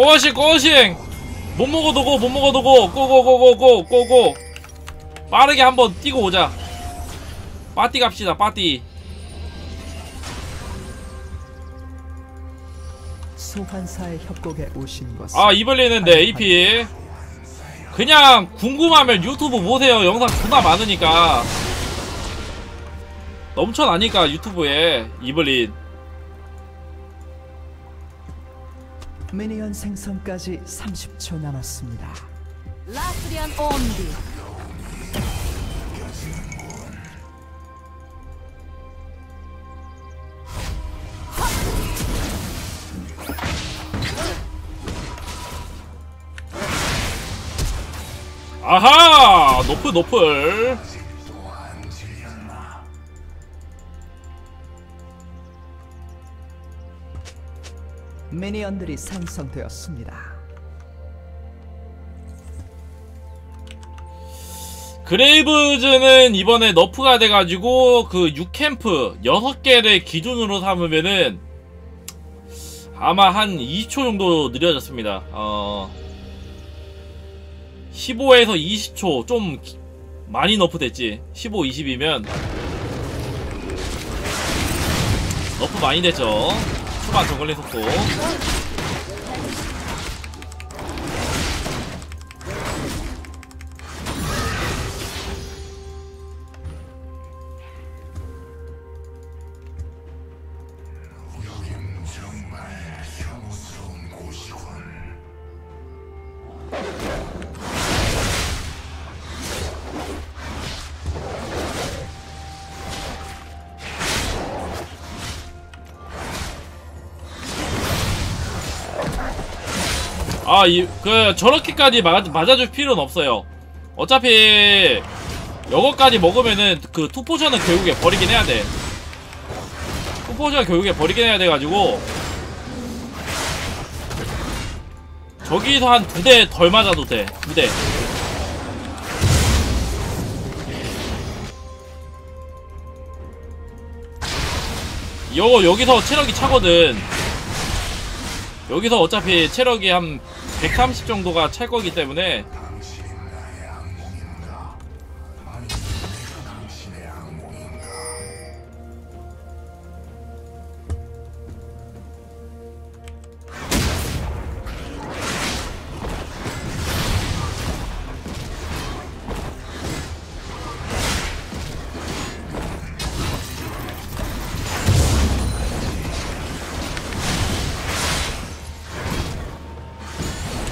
고고싱 고고싱 못 먹어도 고 못 먹어도 고. 고고고고고 고고 빠르게 한번 뛰고 오자. 빠띠 갑시다 빠띠. 소환사의 협곡에 오신 것을 아 이블리는 데 AP 그냥 궁금하면 유튜브 보세요. 영상 존나 많으니까. 넘쳐나니까 유튜브에 이블린 미니언 생성까지 30초 남았습니다. 라스리안 온디. 아하! 노플 노플 미니언들이 생성되었습니다. 그레이브즈는 이번에 너프가 돼가지고 그 6캠프 6개를 기준으로 삼으면은 아마 한 20초 정도 느려졌습니다. 어 15에서 20초 좀 기- 많이 너프 됐지. 15, 20이면 너프 많이 됐죠. 초반 저글링 속도. 아, 이, 그, 저렇게까지 맞, 맞아줄 필요는 없어요. 어차피, 요거까지 먹으면은, 그, 투포션은 결국에 버리긴 해야 돼. 투포션 결국에 버리긴 해야 돼가지고, 저기서 한 두 대 덜 맞아도 돼. 두 대. 요, 여기서 체력이 차거든. 여기서 어차피 체력이 한 130 정도가 찰 거기 때문에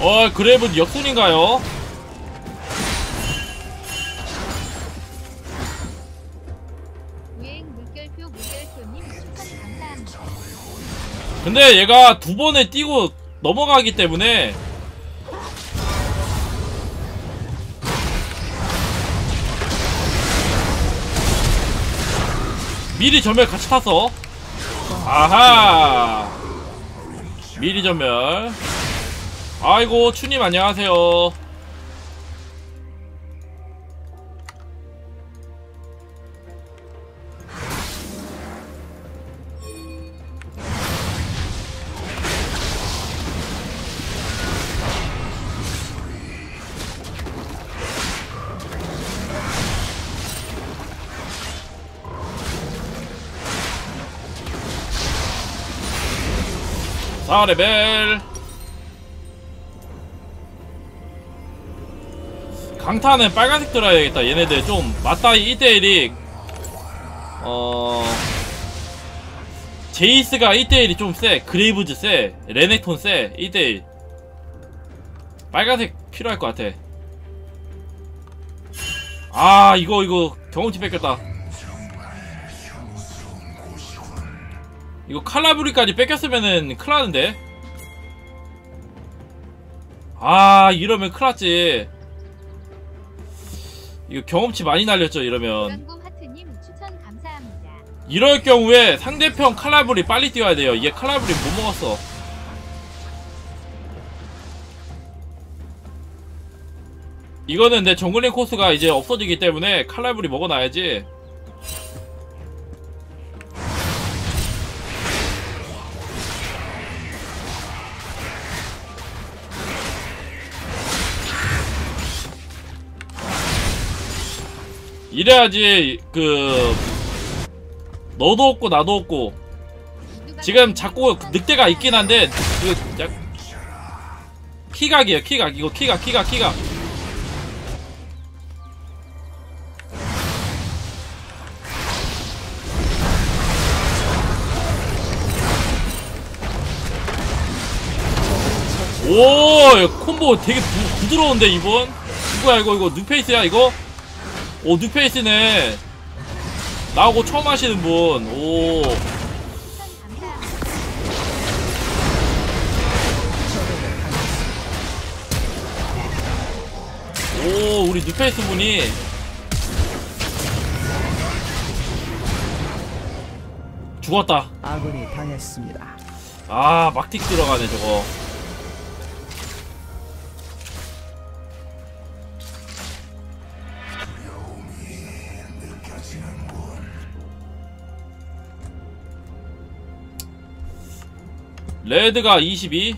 어 그래브 역순인가요? 근데 얘가 두 번에 뛰고 넘어가기 때문에 미리 전멸 같이 탔어 아하! 미리 전멸 아이고 추님 안녕하세요. 사레벨 강타는 빨간색 들어야겠다. 얘네들 좀 맞다이 1대1이. 어 제이스가 1대1이 좀 세 그레이브즈 세 레넥톤 세 1대1 빨간색 필요할 것 같아. 아 이거 이거 경험치 뺏겼다. 이거 칼라브리까지 뺏겼으면은 큰일나는데? 아 이러면 큰일났지 이거 경험치 많이 날렸죠 이러면. 이럴 경우에 상대편 칼라브리 빨리 뛰어야 돼요. 얘 칼라브리 못 먹었어. 이거는 내 정글링 코스가 이제 없어지기 때문에 칼라브리 먹어놔야지 이래야지 그 너도 없고 나도 없고. 지금 자꾸 늑대가 있긴 한데 그 약- 키각이에요 키각. 이거 키각 키각 키각. 오 야, 콤보 되게 부, 부드러운데 이번? 누구야 이거 이거. 뉴페이스야 이거 오 뉴페이스네. 나하고 처음 하시는 분오. 오 우리 뉴페이스 분이. 죽었다. 아군이 당했습니다. 아 막틱 들어가네 저거 레드가 22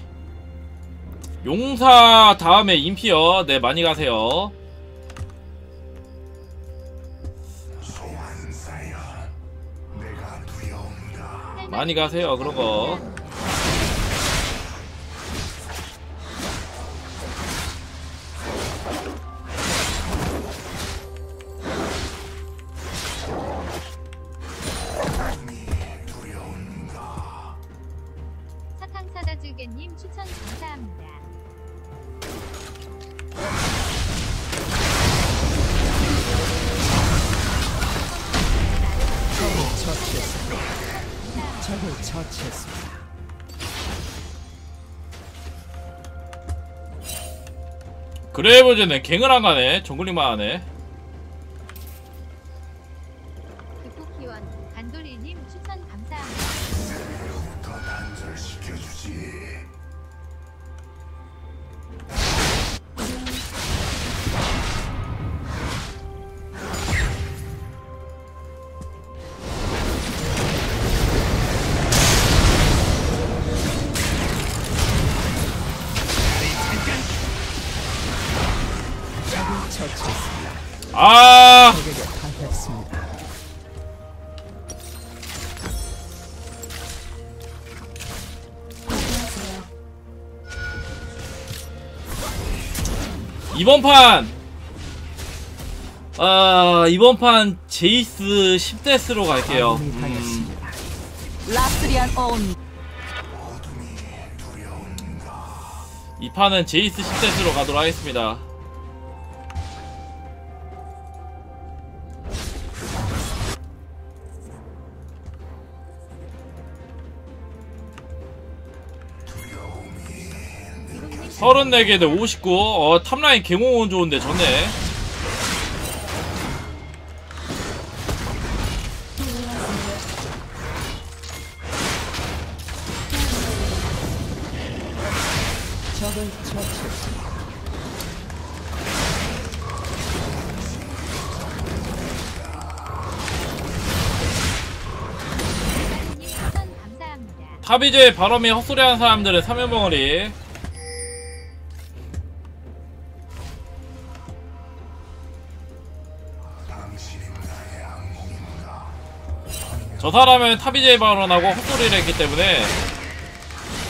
용사 다음에 인피어. 네 많이 가세요. 많이 가세요 그런 거 처치했습니다. 그레이브즈는 갱을 안 가네 정글링만 하네 이번 판, 아, 이번 판 제이스 10데스로 갈게요. 음, 이 판은 제이스 10데스로 가도록 하겠습니다. 서른네 개대 59. 어, 탑라인 개공은 좋은데 좋네. 탑이제 바람이 헛소리하는 사람들은 사면봉어리. 저 사람은 탑이제 발언하고 헛소리를 했기 때문에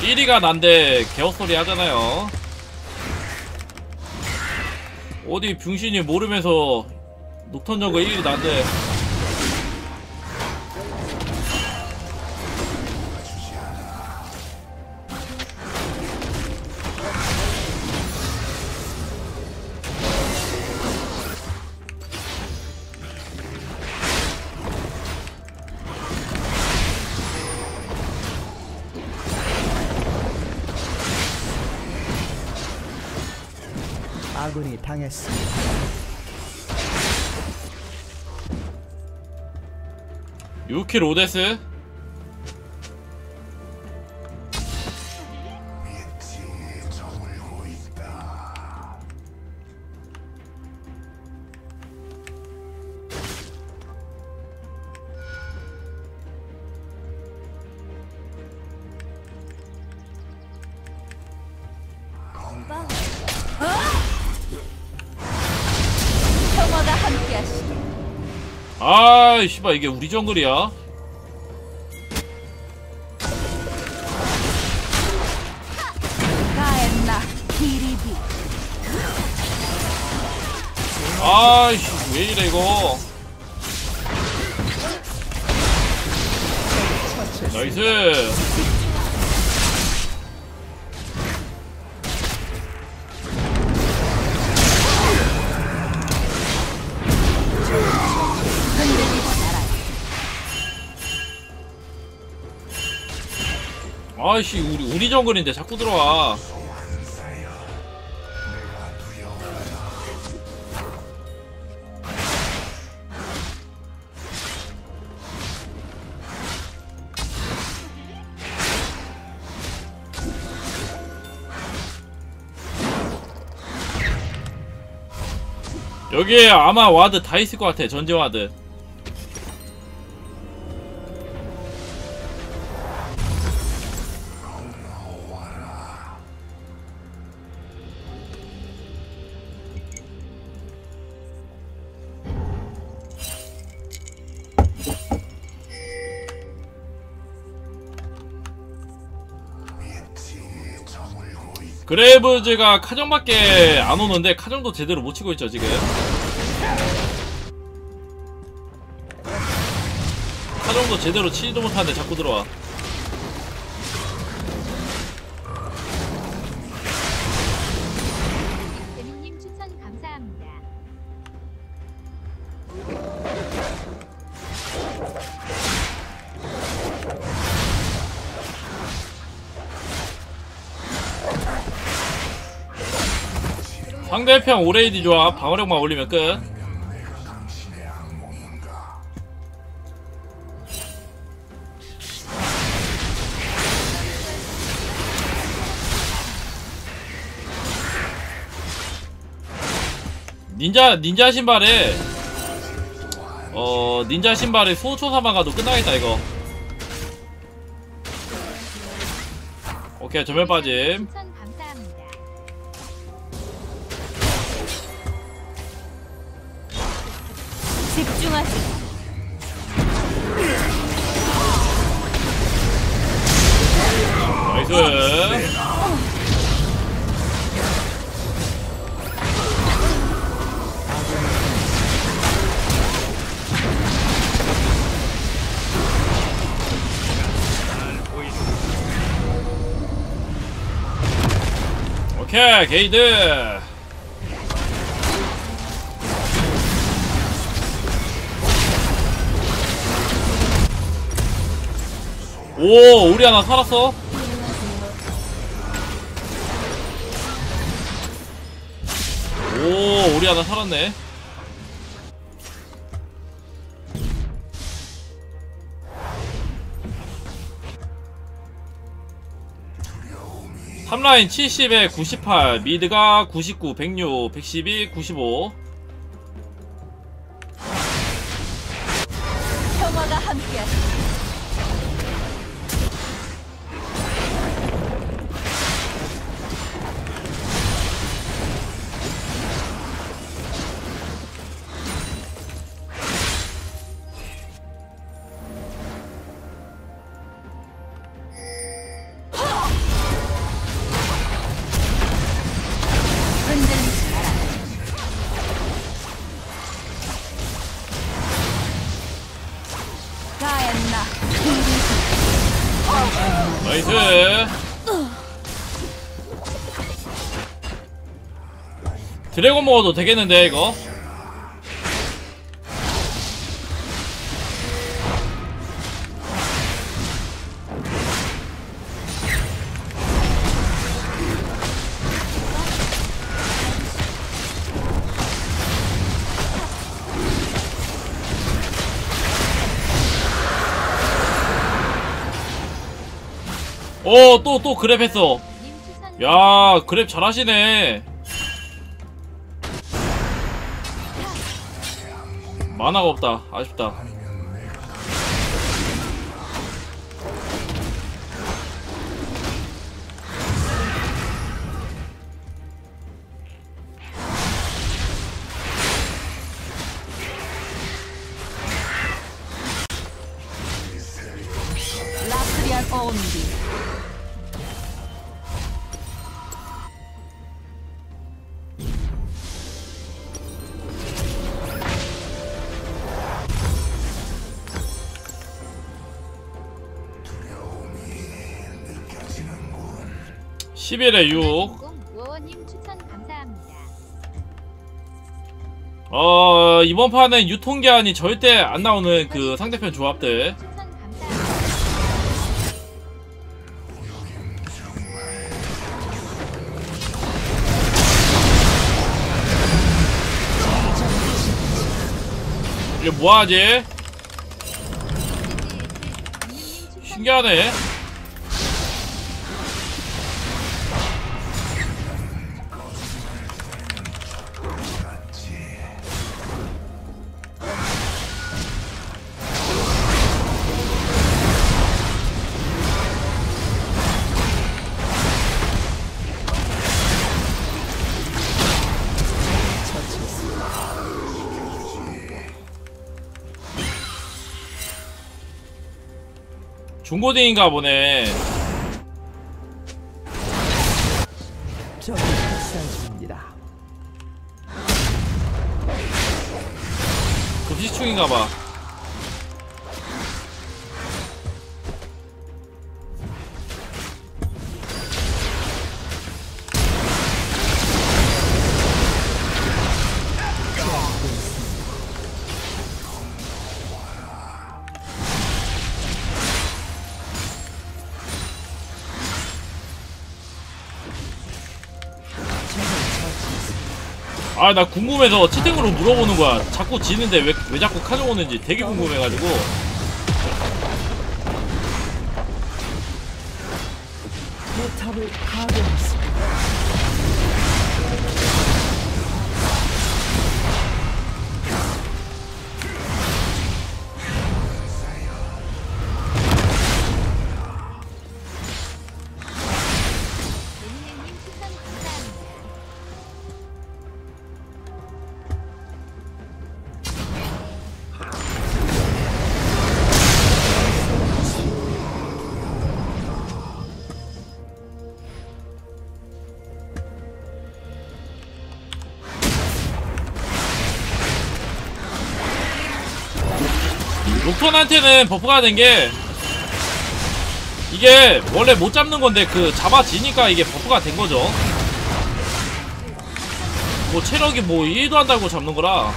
1위가 난데 개헛소리 하잖아요. 어디 병신이 모르면서 녹턴 저거 1위 난데 아군이 당했습니다. 유키 로데스 평 화가 함께하시길. 아이 씨발 이게 우리 정글이야? 가엔나 아이씨 왜 이래 이거? 나이스 아이씨 우리 우리 정글인데 자꾸 들어와. 여기에 아마 와드 다 있을 것 같아 전지 와드 그레이브즈가 카정밖에 안 오는데 카정도 제대로 못 치고 있죠 지금. 카정도 제대로 치지도 못하는데 자꾸 들어와 상대편 오레이디 좋아 방어력만 올리면 끝. 닌자 닌자 신발에 어 닌자 신발에 수호초사만 가도 끝나겠다 이거. 오케이 전멸 빠짐 집중하세요. 나이스 오케이 게이드 오 우리 하나 살았어? 오 우리 하나 살았네. 탑라인 70에 98 미드가 99 106 112 95 드래곤 먹어도 되겠는데 이거? 오 또 또 그랩 했어. 야 그랩 잘하시네 만화가 없다. 아쉽다 11에 6 우원님 추천 감사합니다. 어 이번 판은 유통기한이 절대 안 나오는 그 상대편 조합들 추천 감사합니다. 이게 뭐하지? 이님 추천 신기하네 중고딩인가 보네 중입니다. 급식충인가 봐 아 나 궁금해서 채팅으로 물어보는 거야. 자꾸 지는데 왜, 왜 자꾸 카정 오는지 되게 궁금해가지고. 포탑을 파괴했습 녹턴한테는 버프가 된 게 이게 원래 못 잡는 건데 그 잡아지니까 이게 버프가 된 거죠. 뭐 체력이 뭐 1도 안 달고 잡는 거라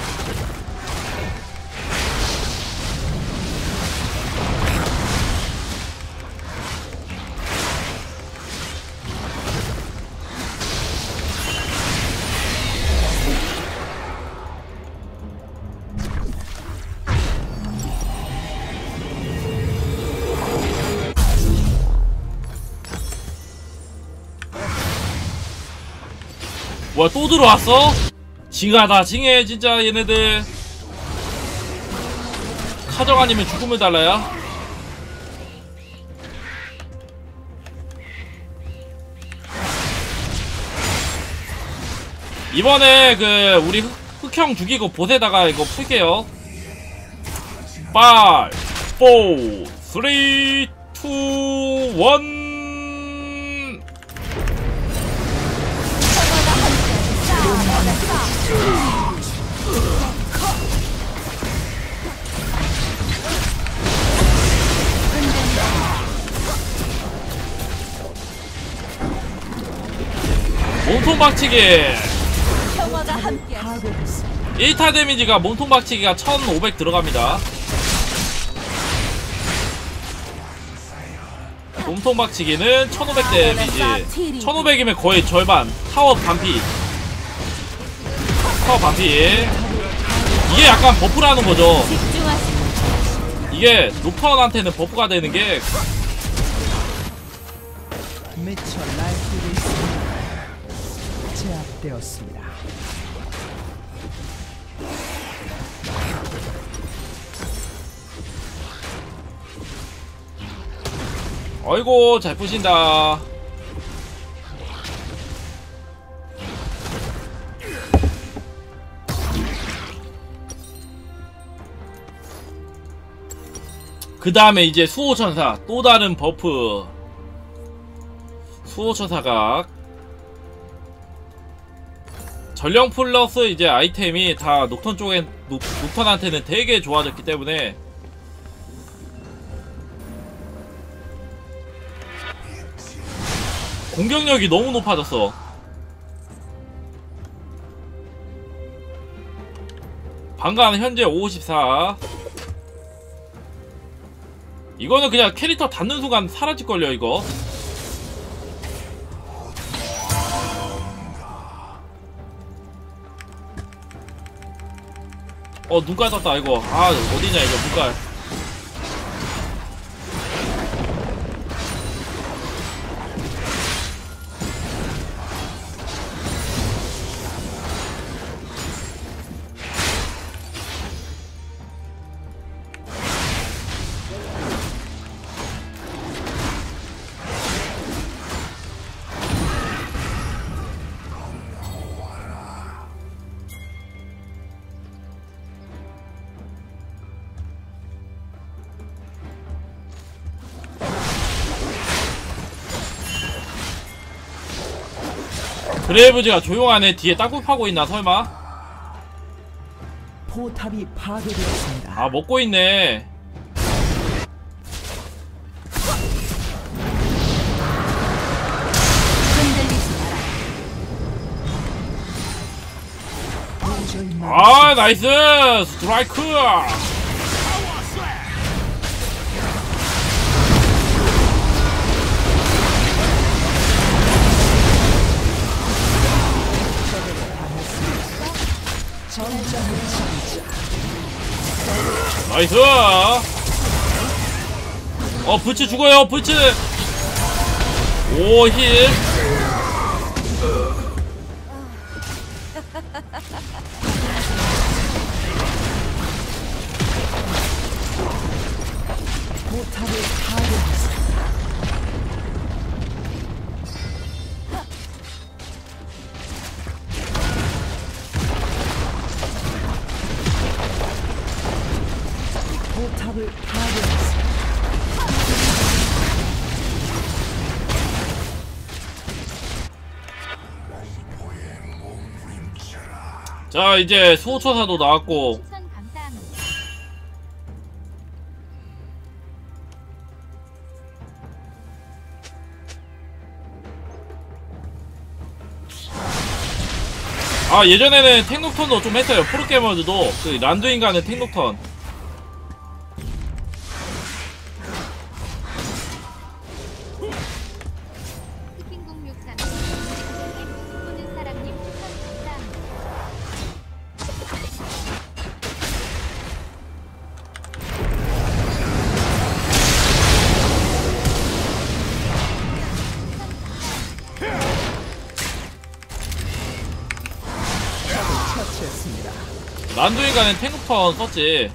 뭐야 또 들어왔어? 징하다 징해 진짜 얘네들. 카정 아니면 죽음을 달라야? 이번에 그 우리 흑, 흑형 죽이고 보세다가 이거 풀게요. 5 4 3 2 1 몸통 박치기. 평화가 함께 파괴했습니다. 1타 데미지가 몸통 박치기가 1500 들어갑니다. 몸통 박치기는 1500 데미지. 1500이면 거의 절반. 타워 반피. 타워 반피. 이게 약간 버프라는 거죠. 이게 녹턴한테는 버프가 되는 게 되었습니다. 어이고 잘 푸신다 그 다음에 이제 수호천사 또 다른 버프 수호천사가 전령 플러스 이제 아이템이 다 녹턴 쪽엔 녹, 녹턴한테는 되게 좋아졌기 때문에 공격력이 너무 높아졌어. 방관 현재 54. 이거는 그냥 캐릭터 닿는 순간 사라질걸요, 이거. 어, 눈깔 떴다, 이거. 아, 어디냐, 이거, 눈깔. 그레이브즈가 조용하네. 뒤에 땅굴 파고 있나, 설마? 포탑이 파괴되었습니다. 아, 먹고 있네. 아, 나이스! 스트라이크! 나이스! 어, 부츠 죽어요, 부츠! 오, 힐. 포탑을 파괴 포탑을 파괴했습니다. 자, 이제 수호천사도 나왔고. 아, 예전에는 탱녹턴도 좀 했어요. 프로게머들도. 그, 가는 탱녹턴. 란두인 가는 탱녹턴 썼지.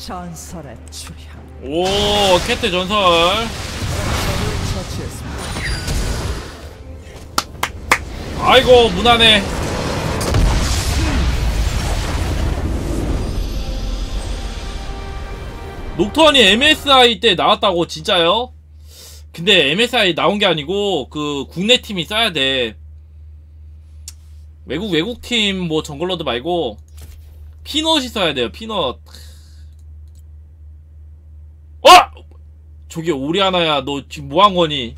전설의 출현. 오, 캣트 전설. 아이고, 무난해. 녹턴이 MSI 때 나왔다고, 진짜요? 근데 MSI 나온 게 아니고, 그, 국내 팀이 써야 돼. 외국, 외국 팀, 뭐, 정글러드 말고, 피넛이 써야 돼요, 피넛. 어! 저기 오리아나야, 너 지금 뭐한 거니?